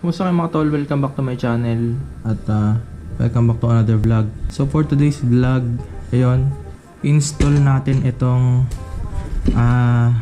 Kumusta kayo mga tol? Welcome back to my channel at uh, welcome back to another vlog. So for today's vlog, ayun, install natin itong ah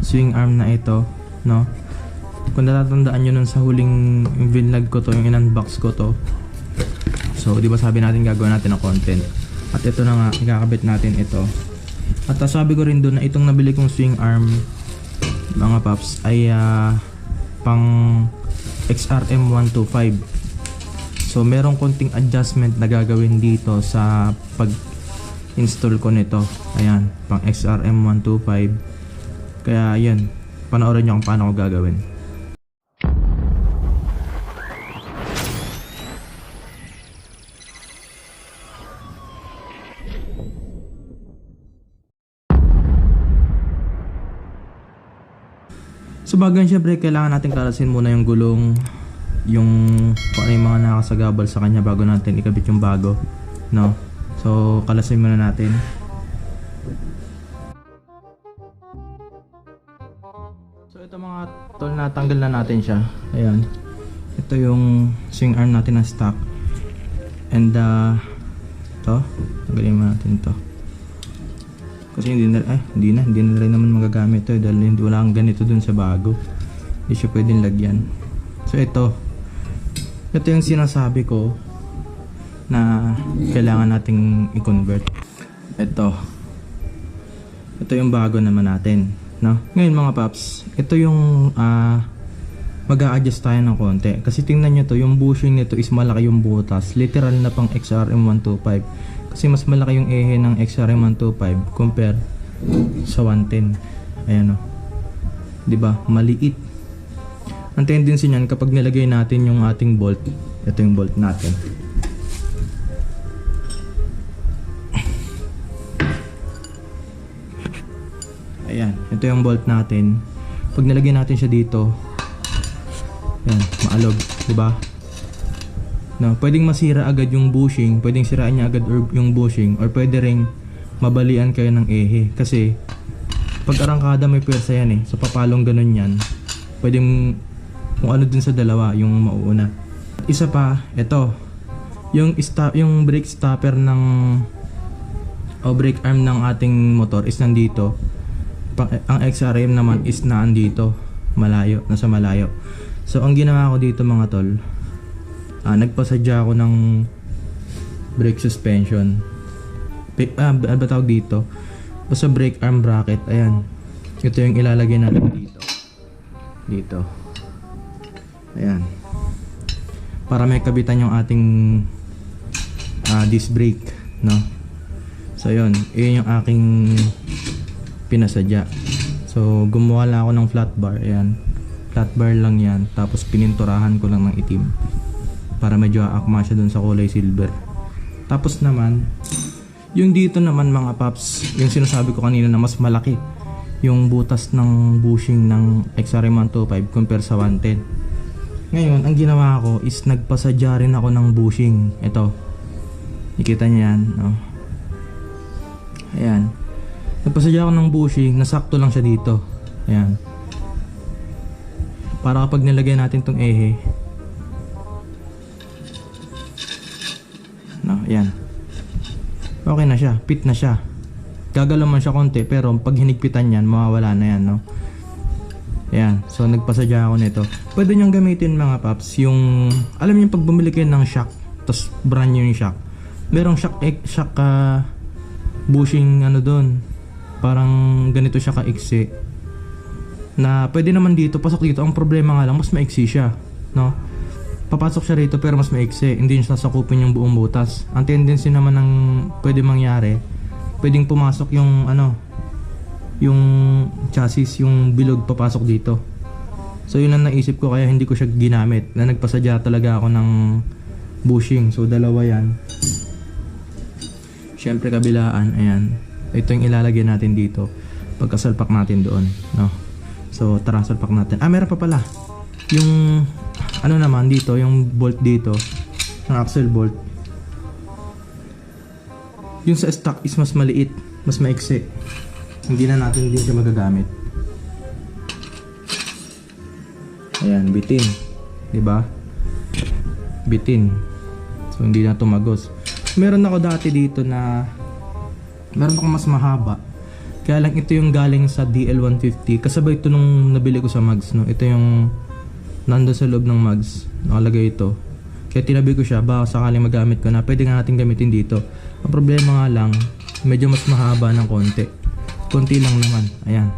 swing arm na ito, no? Kung natatandaan nyo nun sa huling vlog ko to, yung in-unbox ko to. So, di ba sabi natin gagawin natin ng content. At ito na nga, ikakabit natin ito. At uh, sabi ko rin doon na itong nabili kong swing arm, mga paps, ay ah, pang XRM 125. So, merong konting adjustment na gagawin dito sa pag-install ko nito. Ayan, pang XRM 125. Kaya, yan. Panoorin nyo kung paano ko gagawin. So bagang syempre kailangan natin kalasin muna yung gulong yung kung ano yung mga nakasagabal sa kanya bago natin ikabit yung bago no? So kalasin muna natin. So ito mga tol natanggal na natin siya. Ayan. Ito yung swing arm natin na stock. And uh, to tanggalin muna natin to kasi hindi na, eh, hindi na, hindi na rin naman magagamit to eh, dahil hindi wala kang ganito dun sa bago. Hindi siya pwedeng lagyan. So ito, ito yung sinasabi ko na kailangan nating i-convert. Ito. Ito yung bago naman natin. No? Ngayon mga paps, ito yung ah mag adjust tayo ng konti. Kasi tingnan nyo to, yung bushing nito is malaki yung butas. Literal na pang XRM125. Kasi mas malaki yung ehe ng XRM125 compare sa 110. Ayan o. 'Di ba? Maliit. Ang tendency niyan kapag nilagay natin yung ating bolt, ito yung bolt natin. Ayan, ito yung bolt natin. Pag nilagay natin siya dito, ayan, maalog, 'di ba? No, pwedeng masira agad yung bushing, pwedeng sirain niya agad yung bushing or pwede ring mabalian kayo ng ehe kasi pag arangkada may pwersa yan eh. So papalong ganun yan. Pwedeng kung ano dun sa dalawa yung mauuna. Isa pa, ito. Yung stop yung brake stopper ng o brake arm ng ating motor is nandito. Pa- ang XRM naman is naandito, malayo, nasa malayo. So ang ginawa ko dito mga tol, ah, nagpasadya ako ng brake suspension. Pe- ah, ba ba tawag dito? Basta brake arm bracket, ayan. Ito yung ilalagay natin dito. Dito. Ayan. Para may kabitan yung ating ah, disc brake, no? So, yun. Iyon yung aking pinasadya. So, gumawa lang ako ng flat bar. Ayan. Flat bar lang yan. Tapos, pininturahan ko lang ng itim para medyo aakma siya dun sa kulay silver. Tapos naman, yung dito naman mga paps, yung sinasabi ko kanina na mas malaki yung butas ng bushing ng XRM125 compare sa 110. Ngayon, ang ginawa ko is nagpasadya rin ako ng bushing. Ito. Nakita niyo yan, no? Ayan. Nagpasadya ako ng bushing, nasakto lang siya dito. Ayan. Para kapag nilagay natin tong ehe, No, yan. Okay na siya, fit na siya. Gagalaw man siya konti pero pag hinigpitan yan, mawawala na yan, no? Yan, so nagpasadya ako nito. Pwede niyong gamitin mga paps, yung, alam niyo pag bumili kayo ng shock, tapos brand new yung shock. Merong shock, eh, shock ah, bushing ano doon. Parang ganito siya kaiksi. Na pwede naman dito, pasok dito. Ang problema nga lang, mas maiksi siya, no? Papasok siya rito pero mas maiksi, hindi niya sasakupin yung buong butas. Ang tendency naman ng pwede mangyari, pwedeng pumasok yung ano, yung chassis, yung bilog papasok dito. So yun ang naisip ko kaya hindi ko siya ginamit. Na nagpasadya talaga ako ng bushing. So dalawa yan. Siyempre kabilaan, ayan. Ito yung ilalagay natin dito. Pagkasalpak natin doon, no. So tara salpak natin. Ah, meron pa pala. Yung ano naman dito, yung bolt dito, ng axle bolt. Yung sa stock is mas maliit, mas maiksi. Hindi na natin din siya magagamit. Ayan, bitin. di ba? Bitin. So hindi na tumagos. Meron ako dati dito na meron ako mas mahaba. Kaya lang ito yung galing sa DL150. Kasabay ito nung nabili ko sa Mags, no? Ito yung nando sa loob ng Mags. Nakalagay ito. Kaya tinabi ko siya, baka sakaling magamit ko na, pwede nga natin gamitin dito. Ang problema nga lang, medyo mas mahaba ng konti. Konti lang naman. Ayan.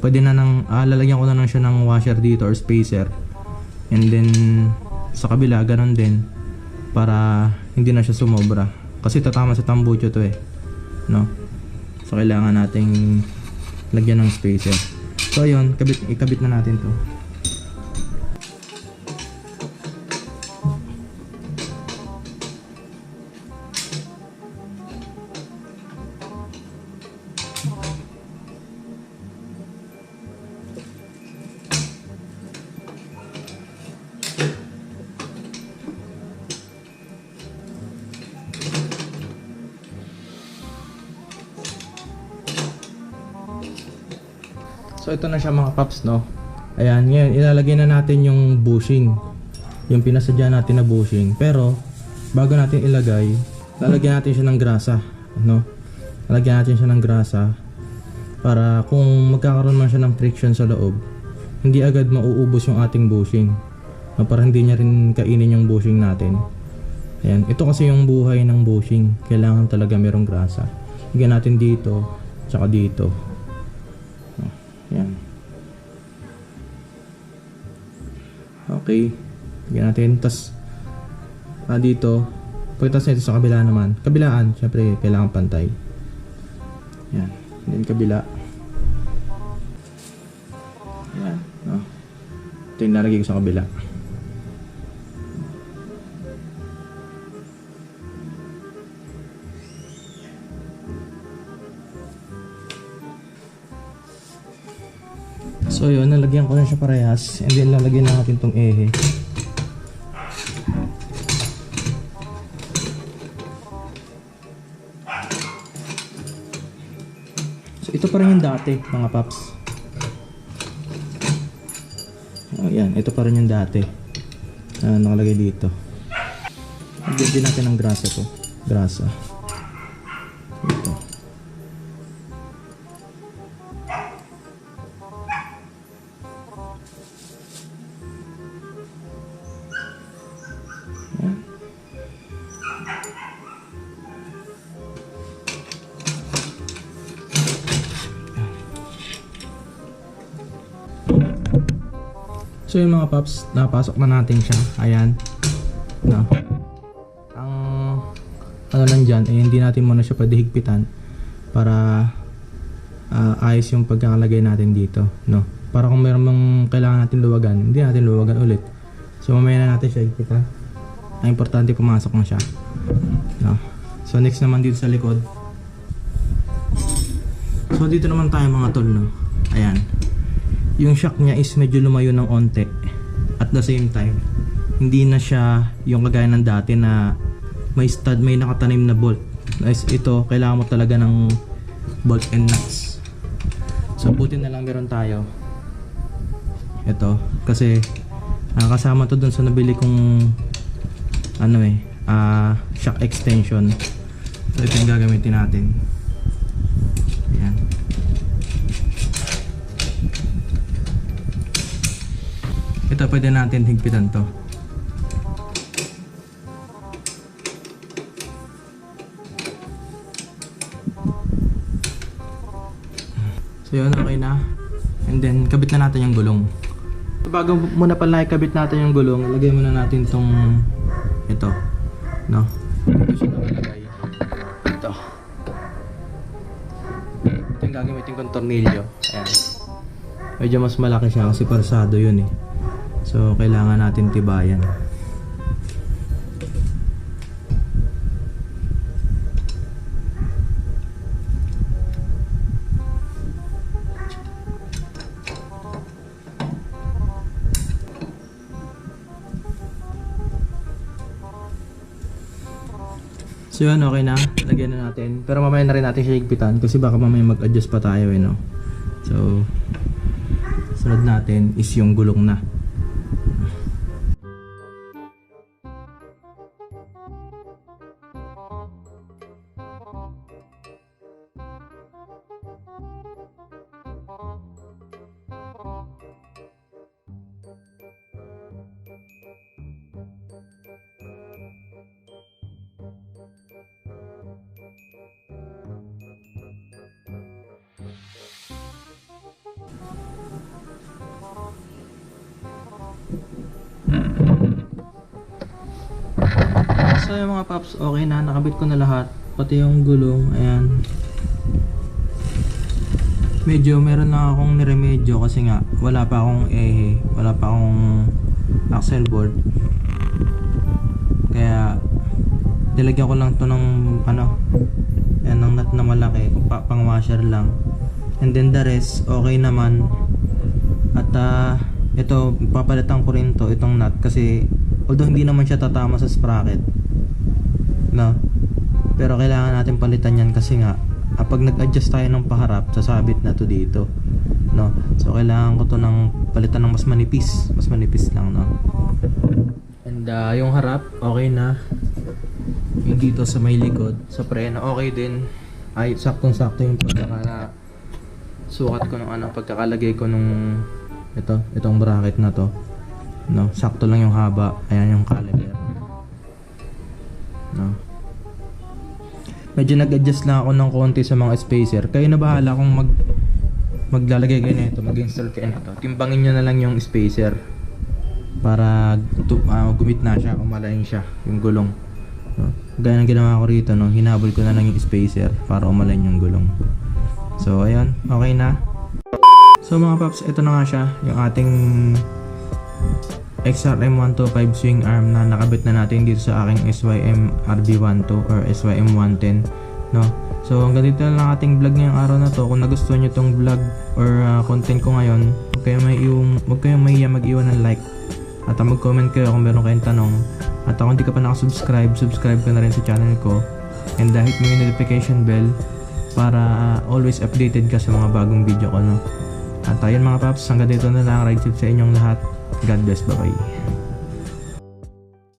Pwede na nang, ah, lalagyan ko na lang siya ng washer dito or spacer. And then, sa kabila, ganun din. Para hindi na siya sumobra. Kasi tatama sa tambucho to eh. No? So, kailangan nating lagyan ng spacer. So, ayun, kabit, ikabit na natin to. So ito na siya mga paps no. Ayan, ngayon ilalagay na natin yung bushing. Yung pinasadya natin na bushing. Pero bago natin ilagay, lalagyan natin siya ng grasa, no? Lalagyan natin siya ng grasa para kung magkakaroon man siya ng friction sa loob, hindi agad mauubos yung ating bushing. No, para hindi niya rin kainin yung bushing natin. Ayan, ito kasi yung buhay ng bushing. Kailangan talaga merong grasa. Lagyan natin dito, tsaka dito. Yan. Okay. Lagyan natin. Tapos, ah, dito, pagkatapos nito sa kabila naman. Kabilaan, syempre, kailangan pantay. Yan. Then, kabila. Yan. No. Ito yung ko sa kabila. So yun, nalagyan ko na siya parehas and then lalagyan na natin tong ehe. So ito pa rin yung dati mga paps. Oh, yan, ito pa rin yung dati. na nakalagay dito. Lagyan din natin ng grasa to. Grasa. Ito. So yung mga paps, napasok na natin siya. Ayan. No. Ang ano lang dyan, eh, hindi natin muna siya pwede higpitan para ah, ayos yung pagkakalagay natin dito. No. Para kung mayroon mang kailangan natin luwagan, hindi natin luwagan ulit. So mamaya na natin siya higpitan. Ang importante pumasok na siya. No. So next naman dito sa likod. So dito naman tayo mga tol, no. Ayan yung shock niya is medyo lumayo ng onte at the same time hindi na siya yung kagaya ng dati na may stud may nakatanim na bolt. Guys, ito kailangan mo talaga ng bolt and nuts. So buti na lang meron tayo. Ito kasi ah, kasama to dun sa nabili kong ano eh ah, shock extension. So ito yung gagamitin natin ayan Ito pwede natin higpitan to. So yun, okay na. And then, kabit na natin yung gulong. Bago muna pala ikabit natin yung gulong, lagay muna natin tong ito. No? Ito siya nakalagay. Ito. Ito yung gagamitin kong tornilyo. Ayan. Medyo mas malaki siya kasi parsado yun eh. So, kailangan natin tibayan. So yun, okay na. Lagyan na natin. Pero mamaya na rin natin siya higpitan kasi baka mamaya mag-adjust pa tayo eh, no? So, sunod natin is yung gulong na. So yung mga paps, okay na. Nakabit ko na lahat. Pati yung gulong. Ayan. Medyo meron lang akong niremedyo kasi nga wala pa akong ehe. Wala pa akong axle board. Kaya nilagyan ko lang to ng ano yan ng nut na malaki pa, pang washer lang and then the rest okay naman at ah, ito papalitan ko rin to itong nut kasi although hindi naman siya tatama sa sprocket no? Pero kailangan natin palitan yan kasi nga ah, pag nag-adjust tayo ng paharap sasabit na to dito no? So kailangan ko to ng palitan ng mas manipis mas manipis lang no? And ah, yung harap okay na. Yung dito sa may likod sa preno okay din. Ay saktong sakto yung pagkaka sukat ko ng ano pagkakalagay ko nung ito itong bracket na to. No sakto lang yung haba. Ayan yung caliper. No. Medyo nag-adjust lang ako ng konti sa mga spacer. Kayo na bahala kung mag maglalagay kayo nito mag-install kayo nito timbangin nyo na lang yung spacer para ah, gumit na siya umalayin siya yung gulong. No? gaya ng ginawa ko rito no? hinabol ko na lang yung spacer para umalayin yung gulong. So ayun okay na so mga paps ito na nga siya yung ating XRM 125 swing arm na nakabit na natin dito sa aking SYM RB12 or SYM 110 no? So hanggang dito na lang ating vlog ngayong araw na to. Kung nagustuhan nyo tong vlog or ah, content ko ngayon huwag may iwang huwag kayong mahiya mag-iwan ng like at ah, mag-comment kayo kung meron kayong tanong. At kung hindi ka pa nakasubscribe subscribe ka na rin sa channel ko. And uh, hit mo yung notification bell para ah, always updated ka sa mga bagong video ko no at ayun mga paps hanggang dito na lang. Ride safe sa inyong lahat. God bless. Bye bye